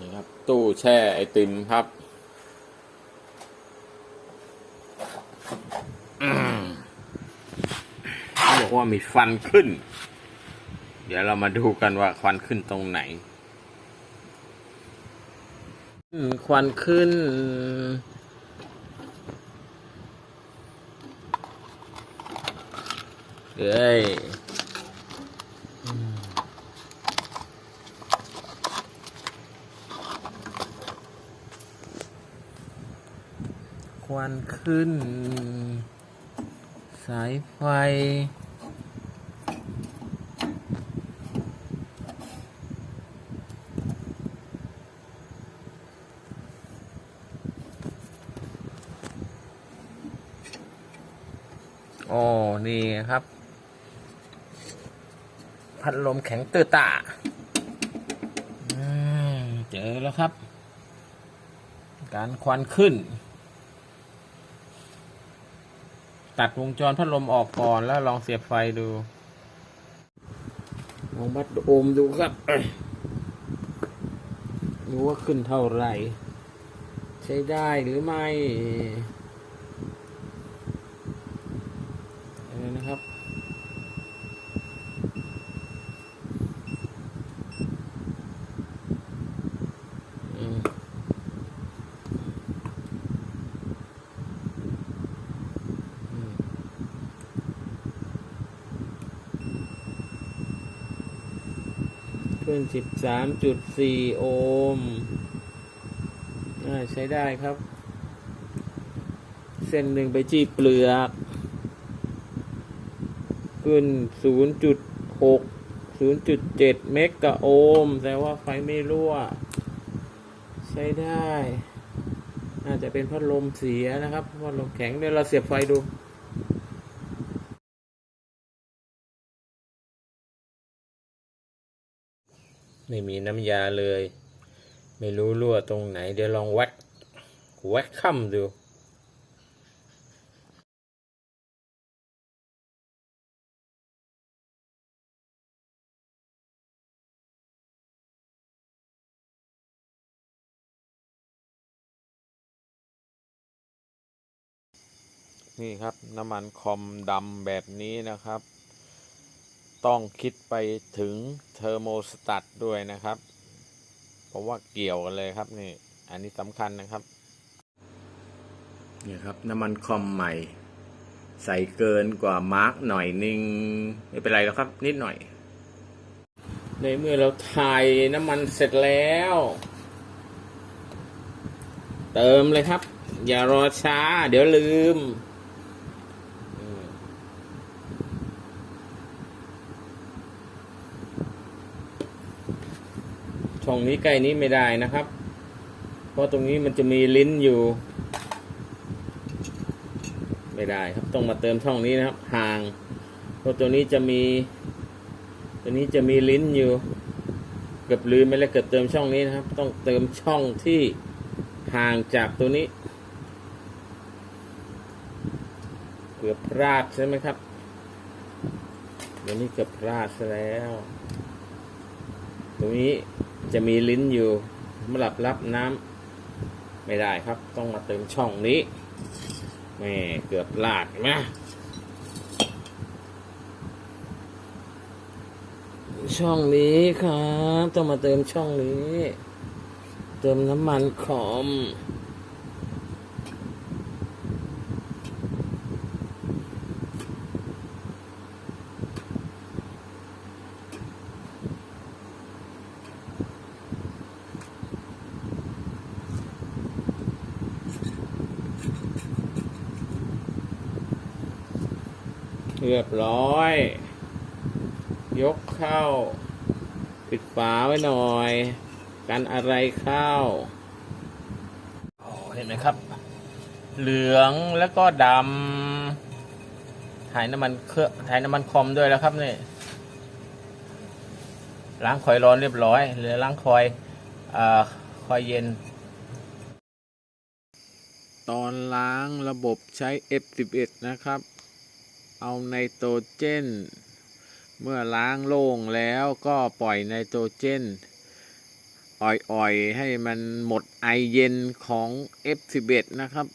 นี่ครับ ตู้แช่ไอติมครับอืมเขาบอกว่ามีควันขึ้น เดี๋ยวเรามาดูกันว่าควันขึ้นตรงไหน ควันขึ้น เอ้ย ควันขึ้น สายไฟ โอ้ นี่ครับ พัดลมแข็งตือตาเจอแล้วครับ การควันขึ้น ตัดวงจรพัดลมออกก่อนแล้วลองเสียบไฟดู ลองวัดโอห์มดูครับดูว่าขึ้นเท่าไหร่ ใช้ได้หรือไม่เออนะครับ อืมอืม ขึ้นสิบสามจุดสี่โอห์มใช้ได้ครับ เส้นหนึ่งไปจี้เปลือก ขึ้นศูนย์จุดหกศูนย์จุดเจ็ดเมกะโอห์มแต่ว่าไฟไม่รั่ว ใช้ได้น่าจะเป็นพัดลมเสียนะครับ พัดลมแข็งเดี๋ยวเราเสียบไฟดู ไม่มีน้ำยาเลย ไม่รู้รั่วตรงไหน เดี๋ยวลองวัดวัดค่ำดูนี่ครับน้ำมันคอมดำแบบนี้นะครับ ต้องคิดไปถึงเทอร์โมสตัตด้วยนะครับ เพราะว่าเกี่ยวกันเลยครับนี่ อันนี้สำคัญนะครับนี่ครับน้ำมันคอมใหม่ ใส่เกินกว่ามาร์กหน่อยนึงไม่เป็นไรแล้วครับ นิดหน่อย ในเมื่อเราถ่ายน้ำมันเสร็จแล้ว เติมเลยครับ อย่ารอช้า เดี๋ยวลืม ช่องนี้ใกล้นี้ไม่ได้นะครับ เพราะตรงนี้มันจะมีลิ้นอยู่ ไม่ได้ครับต้องมาเติมช่องนี้นะครับ ห่าง เพราะตัวนี้จะมี ตัวนี้จะมีลิ้นอยู่เกือบลืมไปแล้วเกือบเติมช่องนี้นะครับ ต้องเติมช่องที่ห่างจากตัวนี้ เกือบพลาดใช่ไหมครับเดี๋ยวนี้เกือบพลาดซะแล้ว ตรงนี้ จะมีลิ้นอยู่สำหรับรับน้ำไม่ได้ครับ ต้องมาเติมช่องนี้แม่เกือบพลาดนะช่องนี้ครับ ต้องมาเติมช่องนี้ เติมน้ำมันขอม เรียบร้อย ยกเข้า ปิดฝาไว้หน่อย กันอะไรเข้าโอ้เห็นไหมครับ เหลืองแล้วก็ดำถ่ายน้ำมันเครื่องถ่ายน้ำมันคอมด้วยแล้วครับนี่ล้างคอยร้อนเรียบร้อยเหลือล้างคอยอาคอยเย็น ตอนล้างระบบใช้ F11 นะครับ เอาไนโตรเจน เมื่อล้างโล่งแล้วก็ปล่อยไนโตรเจนอ่อยๆ ให้มันหมดไอเย็นของ F11 นะครับ